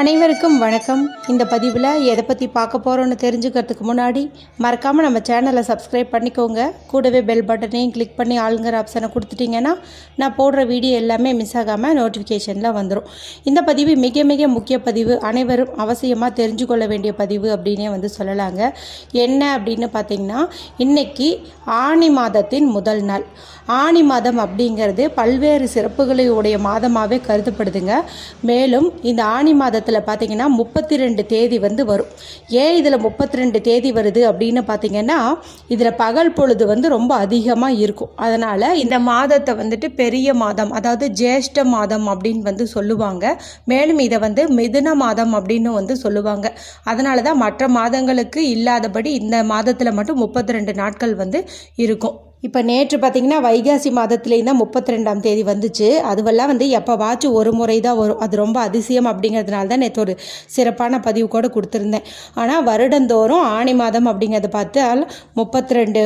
அனைவருக்கும் வணக்கம். இந்த பதிவில் எதை பற்றி பார்க்க போகிறோன்னு தெரிஞ்சுக்கிறதுக்கு முன்னாடி மறக்காமல் நம்ம சேனலை சப்ஸ்கிரைப் பண்ணிக்கோங்க. கூடவே பெல் பட்டனையும் கிளிக் பண்ணி ஆளுங்கிற ஆப்ஷனை கொடுத்துட்டிங்கன்னா நான் போடுற வீடியோ எல்லாமே மிஸ் ஆகாமல் நோட்டிஃபிகேஷனில் வந்துடும் இந்த பதிவு மிக மிக முக்கிய பதிவு. அனைவரும் அவசியமாக தெரிஞ்சு கொள்ள வேண்டிய பதிவு அப்படின்னே வந்து சொல்லலாங்க. என்ன அப்படின்னு பார்த்தீங்கன்னா இன்னைக்கு ஆனி மாதத்தின் முதல் நாள். ஆனி மாதம் அப்படிங்கிறது பல்வேறு சிறப்புகளை உடைய மாதமாகவே கருதப்படுதுங்க. மேலும் இந்த ஆனி காலத்தில் பார்த்தீங்கன்னா முப்பத்தி ரெண்டு தேதி வந்து வரும். ஏன் இதில் முப்பத்தி ரெண்டு தேதி வருது அப்படின்னு பார்த்தீங்கன்னா இதில் பகல் பொழுது வந்து ரொம்ப அதிகமாக இருக்கும். அதனால் இந்த மாதத்தை வந்துட்டு பெரிய மாதம் அதாவது ஜேஷ்ட மாதம் அப்படின்னு வந்து சொல்லுவாங்க. மேலும் இதை வந்து மிதுன மாதம் அப்படின்னு வந்து சொல்லுவாங்க. அதனால தான் மற்ற மாதங்களுக்கு இல்லாதபடி இந்த மாதத்தில் மட்டும் முப்பத்தி ரெண்டு நாட்கள் வந்து இருக்கும். இப்போ நேற்று பார்த்தீங்கன்னா வைகாசி மாதத்துலேயும் தான் முப்பத்தி ரெண்டாம் தேதி வந்துச்சு. அதுவெல்லாம் வந்து எப்போவாச்சும் ஒரு முறை தான் வரும். அது ரொம்ப அதிசயம் அப்படிங்கிறதுனால தான் நேற்று ஒரு சிறப்பான பதிவு கூட கொடுத்துருந்தேன். ஆனால் வருடந்தோறும் ஆணி மாதம் அப்படிங்கிறத பார்த்தால் முப்பத்தி ரெண்டு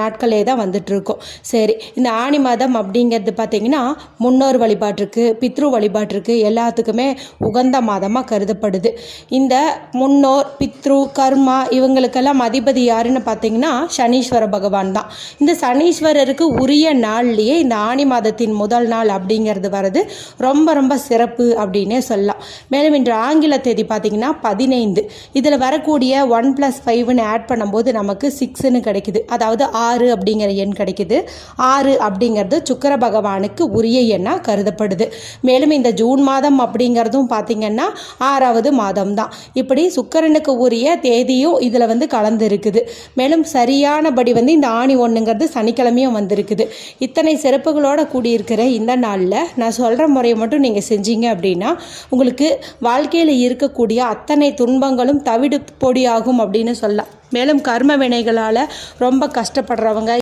நாட்களே தான் வந்துட்டுருக்கோம். சரி இந்த ஆணி மாதம் அப்படிங்கிறது பார்த்தீங்கன்னா முன்னோர் வழிபாட்டிற்கு பித்ரு வழிபாட்டிற்கு எல்லாத்துக்குமே உகந்த மாதமாக கருதப்படுது. இந்த முன்னோர் பித்ரு கர்மா இவங்களுக்கெல்லாம் அதிபதி யாருன்னு பார்த்தீங்கன்னா சனீஸ்வர பகவான் தான். இந்த சனீஸ்வரருக்கு உரிய நாள்லேயே இந்த ஆணி மாதத்தின் முதல் நாள் அப்படிங்கிறது வர்றது ரொம்ப ரொம்ப சிறப்பு அப்படின்னே சொல்லலாம். மேலும் இன்று ஆங்கில தேதி பார்த்தீங்கன்னா பதினைந்து. இதில் வரக்கூடிய ஒன் ப்ளஸ் ஃபைவ்னு ஆட் பண்ணும்போது நமக்கு சிக்ஸ்னு கிடைக்குது. அதாவது ஆறு அப்படிங்கிற எண் கிடைக்குது. ஆறு அப்படிங்கிறது சுக்கர பகவானுக்கு உரிய எண்ணாக கருதப்படுது. மேலும் இந்த ஜூன் மாதம் அப்படிங்கிறதும் பார்த்தீங்கன்னா ஆறாவது மாதம் தான் இப்படி சுக்கரனுக்கு உரிய தேதியும் இதில் வந்து கலந்து இருக்குது மேலும் சரியானபடி வந்து இந்த ஆணி ஒன்றுங்கிறது சனிக்கிழமையும் வந்திருக்குது. இத்தனை சிறப்புகளோடு கூடியிருக்கிற இந்த நாளில் நான் சொல்கிற முறையை மட்டும் நீங்கள் செஞ்சீங்க அப்படின்னா உங்களுக்கு வாழ்க்கையில் இருக்கக்கூடிய அத்தனை துன்பங்களும் தவிடு பொடியாகும் அப்படின்னு சொல்லலாம். மேலும் கர்ம வினைகளால் ரொம்ப கஷ்டப்படுறவங்க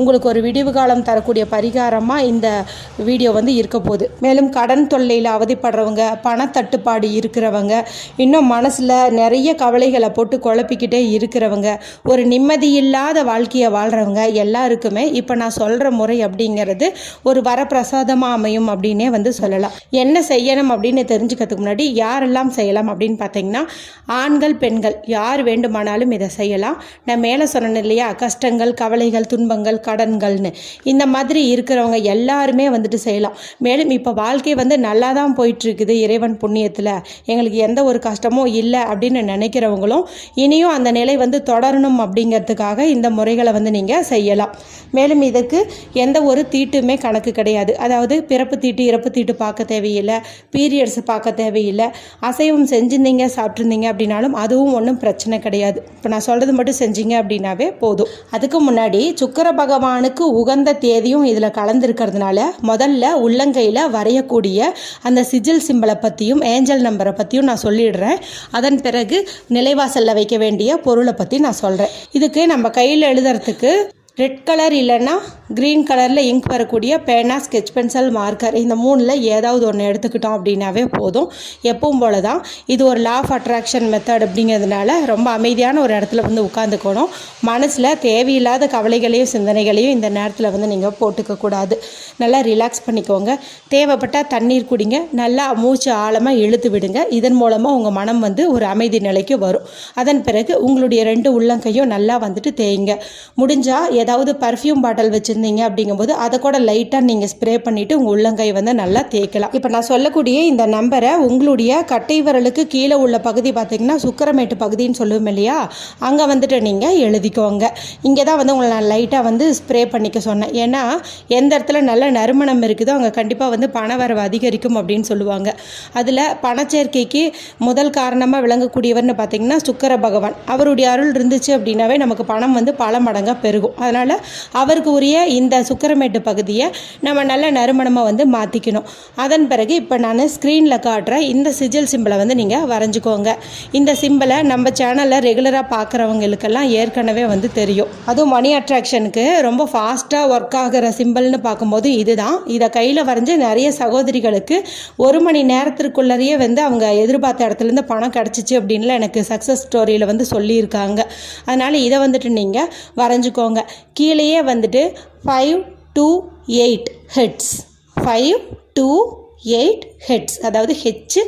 உங்களுக்கு ஒரு விடிவு காலம் தரக்கூடிய பரிகாரமாக இந்த வீடியோ வந்து இருக்க போகுது. மேலும் கடன் தொல்லையில் அவதிப்படுறவங்க பணத்தட்டுப்பாடு இருக்கிறவங்க இன்னும் மனசில் நிறைய கவலைகளை போட்டு குழப்பிக்கிட்டே இருக்கிறவங்க ஒரு நிம்மதியில்லாத வாழ்க்கையை வாழ்கிறவங்க எல்லாருக்குமே இப்போ நான் சொல்கிற முறை அப்படிங்கிறது ஒரு வரப்பிரசாதமாக அமையும் அப்படின்னே வந்து சொல்லலாம். என்ன செய்யணும் அப்படின்னு தெரிஞ்சுக்கிறதுக்கு முன்னாடி யாரெல்லாம் செய்யலாம் அப்படின்னு பார்த்தீங்கன்னா ஆண்கள் பெண்கள் யார் வேண்டுமானாலும் இதை செய்யலாம். நான் மேலே சொன்னேன் இல்லையா? கஷ்டங்கள் கவலைகள் துன்பங்கள் கடன்கள்னு. இந்த மாதிரி இருக்கிறவங்க எல்லாருமே வந்துட்டு செய்யலாம். மேலும் இப்போ வாழ்க்கை வந்து நல்லா தான் போயிட்டுருக்குது இறைவன் புண்ணியத்தில். எங்களுக்கு எந்த ஒரு கஷ்டமும் இல்லை அப்படின்னு நினைக்கிறவங்களும் இனியும் அந்த நிலை வந்து தொடரணும் அப்படிங்கிறதுக்காக இந்த முறைகளை வந்து நீங்கள் செய்யலாம். மேலும் இதுக்கு எந்த ஒரு தீட்டுமே கணக்கு கிடையாது. அதாவது பிறப்பு தீட்டு இறப்பு தீட்டு பார்க்க தேவையில்லை. பீரியட்ஸ் பார்க்க தேவையில்லை. அசைவம் செஞ்சுருந்தீங்க சாப்பிட்ருந்தீங்க அப்படின்னாலும் அதுவும் ஒன்றும் பிரச்சனை கிடையாது. இப்போ நான் சொல்கிறது மட்டும் செஞ்சீங்க அப்படின்னாவே போதும். அதுக்கு முன்னாடி சுக்கர பகவானுக்கு உகந்த தேதியும் இதில் கலந்துருக்கிறதுனால முதல்ல உள்ளங்கையில் வரையக்கூடிய அந்த சிஜில் சிம்பளை பற்றியும் ஏஞ்சல் நம்பரை பற்றியும் நான் சொல்லிடுறேன். அதன் பிறகு நிலைவாசலில் வைக்க வேண்டிய பொருளை பற்றி நான் சொல்கிறேன் இதுக்கு நம்ம கையில் எழுதுறதுக்கு ரெட் கலர் இல்லைன்னா க்ரீன் கலரில் இங்க் வரக்கூடிய பேனா ஸ்கெச் பென்சில் மார்க்கர் இந்த மூணில் ஏதாவது ஒன்று எடுத்துக்கிட்டோம் அப்படின்னாவே போதும். எப்பவும் போல தான் இது ஒரு லா ஆஃப் அட்ராக்ஷன் மெத்தட் அப்படிங்கிறதுனால ரொம்ப அமைதியான ஒரு இடத்துல வந்து உட்காந்துக்கணும். மனசில் தேவையில்லாத கவலைகளையும் சிந்தனைகளையும் இந்த நேரத்தில் வந்து நீங்கள் போட்டுக்கக்கூடாது நல்லா ரிலாக்ஸ் பண்ணிக்கோங்க. தேவைப்பட்டால் தண்ணீர் குடிங்க. நல்லா மூச்சு ஆழமாக இழுத்து விடுங்க. இதன் மூலமாக உங்கள் மனம் வந்து ஒரு அமைதி நிலைக்கு வரும். அதன் பிறகு உங்களுடைய ரெண்டு உள்ளங்கையும் நல்லா வந்துட்டு தேய்ங்க. முடிஞ்சால் ஏதாவது பர்ஃப்யூம் பாட்டில் வச்சுருந்தீங்க அப்படிங்கும்போது அதை கூட லைட்டாக நீங்கள் ஸ்ப்ரே பண்ணிவிட்டு உங்கள் உள்ளங்கை வந்து நல்லா தேய்க்கலாம். இப்போ நான் சொல்லக்கூடிய இந்த நம்பரை உங்களுடைய கட்டை விரலுக்கு கீழே உள்ள பகுதி பார்த்திங்கன்னா சுக்கரமேட்டு பகுதின்னு சொல்லுவோம் இல்லையா? அங்கே வந்துட்டு நீங்கள் எழுதிக்கோங்க. இங்கே தான் வந்து உங்களை நான் லைட்டாக வந்து ஸ்ப்ரே பண்ணிக்க சொன்னேன். ஏன்னா எந்த இடத்துல நல்ல நறுமணம் இருக்குதோ அங்கே கண்டிப்பாக வந்து பண வரவு அதிகரிக்கும் அப்படின்னு சொல்லுவாங்க. அதில் பணச்சேர்க்கைக்கு முதல் காரணமாக விளங்கக்கூடியவர்னு பார்த்திங்கன்னா சுக்கர பகவான். அவருடைய அருள் இருந்துச்சு அப்படின்னாவே நமக்கு பணம் வந்து பல மடங்காக பெருகும். அதனால் அதனால் அவருக்கு உரிய இந்த சுக்கரமேட்டு பகுதியை நம்ம நல்ல நறுமணமாக வந்து மாற்றிக்கணும் அதன் பிறகு இப்போ நான் ஸ்க்ரீனில் காட்டுற இந்த சிஜில் சிம்பிளை வந்து நீங்கள் வரைஞ்சிக்கோங்க. இந்த சிம்பிளை நம்ம சேனலில் ரெகுலராக பார்க்குறவங்களுக்கெல்லாம் ஏற்கனவே வந்து தெரியும். அதுவும் மணி அட்ராக்ஷனுக்கு ரொம்ப ஃபாஸ்ட்டாக ஒர்க் ஆகிற சிம்பிள்னு பார்க்கும்போது இதுதான். இதை கையில் வரைஞ்சி நிறைய சகோதரிகளுக்கு ஒரு மணி நேரத்திற்குள்ளேயே வந்து அவங்க எதிர்பார்த்த இடத்துலேருந்து பணம் கிடச்சிச்சு அப்படின்லாம் எனக்கு சக்ஸஸ் ஸ்டோரியில் வந்து சொல்லியிருக்காங்க. அதனால் இதை வந்துட்டு நீங்கள் வரைஞ்சிக்கோங்க. கீழேயே வந்துட்டு five two eight heads five two eight heads அதாவது ஹெச்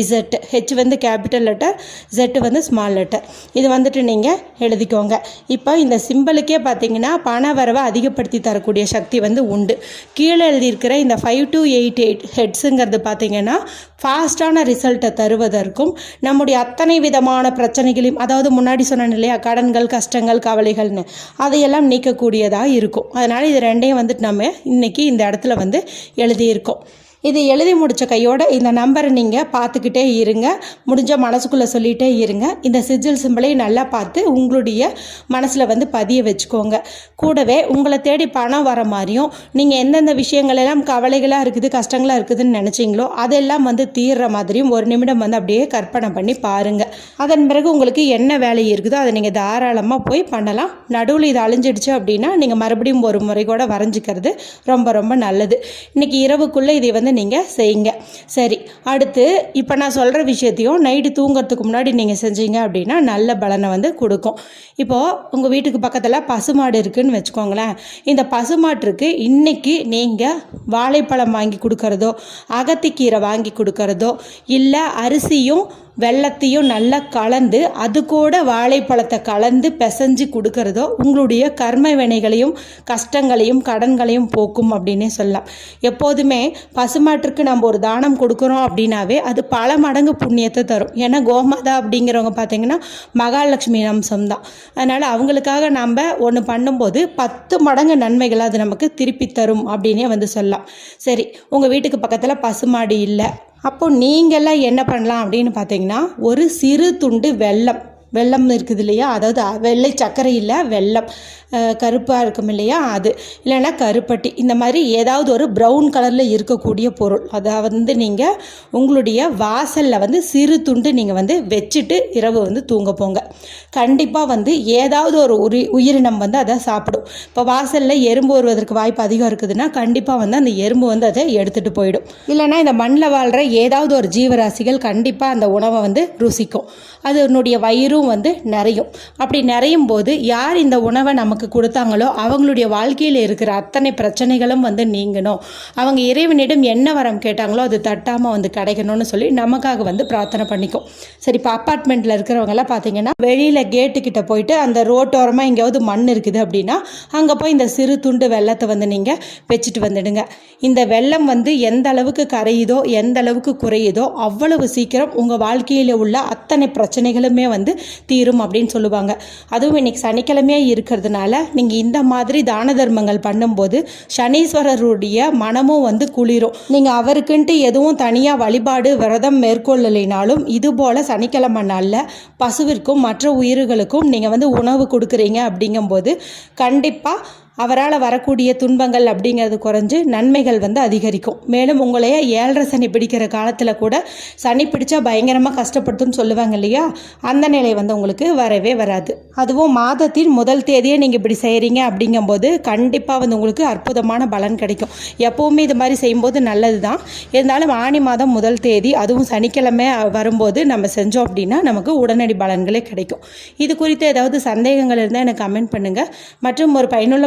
இசட் ஹெச் வந்து கேபிட்டல் லெட்டர் Z வந்து ஸ்மால் லெட்டர் இது வந்துட்டு நீங்கள் எழுதிக்கோங்க. இப்போ இந்த சிம்பிளுக்கே பார்த்தீங்கன்னா பண வரவை அதிகப்படுத்தி தரக்கூடிய சக்தி வந்து உண்டு. கீழே எழுதியிருக்கிற இந்த ஃபைவ் டு எயிட் எயிட் ஹெட்ஸுங்கிறது பார்த்தீங்கன்னா ஃபாஸ்ட்டான ரிசல்ட்டை தருவதற்கும் நம்முடைய அத்தனை விதமான பிரச்சனைகளையும் அதாவது முன்னாடி சொன்னேன் இல்லையா கடன்கள் கஷ்டங்கள் கவலைகள்னு அதையெல்லாம் நீக்கக்கூடியதாக இருக்கும். அதனால் இது ரெண்டையும் வந்துட்டு நம்ம இன்னைக்கு இந்த இடத்துல வந்து எழுதியிருக்கோம். இது எழுதி முடித்த கையோட இந்த நம்பரை நீங்கள் பார்த்துக்கிட்டே இருங்க. முடிஞ்ச மனசுக்குள்ளே சொல்லிகிட்டே இருங்க. இந்த சிஜில் சிம்பிளை நல்லா பார்த்து உங்களுடைய மனசில் வந்து பதிய வச்சுக்கோங்க. கூடவே உங்களை தேடி பணம் வர மாதிரியும் நீங்கள் எந்தெந்த விஷயங்கள் எல்லாம் கவலைகளாக இருக்குது கஷ்டங்களாக இருக்குதுன்னு நினச்சிங்களோ அதெல்லாம் வந்து தீர்ற மாதிரியும் ஒரு நிமிடம் வந்து அப்படியே கற்பனை பண்ணி பாருங்கள் அதன் பிறகு உங்களுக்கு என்ன வேலை இருக்குதோ அதை நீங்கள் தாராளமாக போய் பண்ணலாம். நடுவில் இது அழிஞ்சிடுச்சு அப்படின்னா நீங்கள் மறுபடியும் ஒரு முறை கூட வரைஞ்சிக்கிறது ரொம்ப ரொம்ப நல்லது. இன்றைக்கி இரவுக்குள்ளே இதை வந்து நீங்கள் செய்யுங்க. சரி அடுத்து இப்போ நான் சொல்கிற விஷயத்தையும் நைட்டு தூங்குறதுக்கு முன்னாடி நீங்கள் செஞ்சீங்க அப்படின்னா நல்ல பலனை வந்து கொடுக்கும். இப்போது உங்கள் வீட்டுக்கு பக்கத்தில் பசுமாடு இருக்குதுன்னு வச்சுக்கோங்களேன். இந்த பசுமாட்டிற்கு இன்றைக்கி நீங்கள் வாழைப்பழம் வாங்கி கொடுக்கறதோ அகத்திக்கீரை வாங்கி கொடுக்கறதோ இல்லை அரிசியும் வெள்ளத்தையும் நல்லா கலந்து அது கூட வாழைப்பழத்தை கலந்து பிசைஞ்சு கொடுக்கறதோ உங்களுடைய கர்ம வினைகளையும் கஷ்டங்களையும் கடன்களையும் போக்கும் அப்படின்னே சொல்லலாம். எப்போதுமே பசுமாட்டிற்கு நம்ம ஒரு தானம் கொடுக்குறோம் அப்படின்னாவே அது பல மடங்கு புண்ணியத்தை தரும். ஏன்னா கோமாதா அப்படிங்கிறவங்க பார்த்தீங்கன்னா மகாலட்சுமி அம்சம் தான் அதனால் அவங்களுக்காக நம்ம ஒன்று பண்ணும்போது பத்து மடங்கு நன்மைகள் அது நமக்கு திருப்பி தரும் அப்படின்னே வந்து சொல்லலாம். சரி உங்கள் வீட்டுக்கு பக்கத்தில் பசுமாடு இல்லை. அப்போ நீங்கள்லாம் என்ன பண்ணலாம் அப்படின்னு பார்த்தீங்கன்னா ஒரு சிறு துண்டு வெள்ளம் வெள்ளம் இருக்குது இல்லையா? அதாவது வெள்ளை சர்க்கரை இல்லை வெல்லம் கருப்பாக இருக்கும் இல்லையா? அது. இல்லைன்னா கருப்பட்டி. இந்த மாதிரி ஏதாவது ஒரு ப்ரௌன் கலரில் இருக்கக்கூடிய பொருள். அதை வந்து நீங்கள் உங்களுடைய வாசலில் வந்து சிறு துண்டு நீங்கள் வந்து வச்சுட்டு இரவு வந்து தூங்க போங்க. கண்டிப்பாக வந்து ஏதாவது ஒரு உரி உயிரினம் வந்து அதை சாப்பிடும். இப்போ வாசலில் எறும்பு வருவதற்கு வாய்ப்பு அதிகம் இருக்குதுன்னா கண்டிப்பாக வந்து அந்த எறும்பு வந்து அதை எடுத்துகிட்டு போயிடும். இல்லைன்னா இந்த மண்ணில் வாழ்கிற ஏதாவது ஒரு ஜீவராசிகள் கண்டிப்பாக அந்த உணவை வந்து ருசிக்கும். அதனுடைய வயிறு வயிறும் வந்து நிறையும். அப்படி நிறையும் போது யார் இந்த உணவை நமக்கு கொடுத்தாங்களோ அவங்களுடைய வாழ்க்கையில் இருக்கிற அத்தனை பிரச்சனைகளும் வந்து நீங்கணும். அவங்க இறைவனிடம் என்ன வரம் கேட்டாங்களோ அது தட்டாமல் வந்து கிடைக்கணும்னு சொல்லி நமக்காக வந்து பிரார்த்தனை பண்ணிக்கும். சரி இப்போ அப்பார்ட்மெண்ட்டில் இருக்கிறவங்கெல்லாம் பார்த்தீங்கன்னா வெளியில் கேட்டுக்கிட்ட போயிட்டு அந்த ரோட்டோரமாக எங்கேயாவது மண் இருக்குது அப்படின்னா அங்கே போய் இந்த சிறு துண்டு வெள்ளத்தை வந்து நீங்கள் வச்சுட்டு வந்துடுங்க. இந்த வெள்ளம் வந்து எந்த அளவுக்கு கரையுதோ எந்த அளவுக்கு குறையுதோ அவ்வளவு சீக்கிரம் உங்கள் வாழ்க்கையில் உள்ள அத்தனை பிரச்சனைகளுமே வந்து தீரும் அப்படின்னு சொல்லுவாங்க. அதுவும் இன்னைக்கு சனிக்கிழமையாக இருக்கிறதுனால நீங்கள் இந்த மாதிரி தான தர்மங்கள் பண்ணும்போது சனீஸ்வரருடைய மனமும் வந்து குளிரும். நீங்கள் அவருக்குன்ட்டு எதுவும் தனியாக வழிபாடு விரதம் மேற்கொள்ளலைனாலும் இது போல் சனிக்கிழமை நாளில் பசுவிற்கும் மற்ற உயிர்களுக்கும் நீங்கள் வந்து உணவு கொடுக்குறீங்க அப்படிங்கும்போது கண்டிப்பாக அவரால் வரக்கூடிய துன்பங்கள் அப்படிங்கிறது குறைஞ்சு நன்மைகள் வந்து அதிகரிக்கும். மேலும் உங்களையே ஏழரை சனி பிடிக்கிற காலத்தில் கூட சனி பிடிச்சா பயங்கரமாக கஷ்டப்படுத்துன்னு சொல்லுவாங்க இல்லையா? அந்த நிலை வந்து உங்களுக்கு வரவே வராது. அதுவும் மாதத்தின் முதல் தேதியே நீங்கள் இப்படி செய்கிறீங்க அப்படிங்கும்போது கண்டிப்பாக வந்து உங்களுக்கு அற்புதமான பலன் கிடைக்கும். எப்போவுமே இது மாதிரி செய்யும்போது நல்லது தான் இருந்தாலும் ஆணி மாதம் முதல் தேதி அதுவும் சனிக்கிழமை வரும்போது நம்ம செஞ்சோம் அப்படின்னா நமக்கு உடனடி பலன்களே கிடைக்கும். இது குறித்து ஏதாவது சந்தேகங்கள் இருந்தால் எனக்கு கமெண்ட் பண்ணுங்கள் மற்றும் ஒரு பயனுள்ள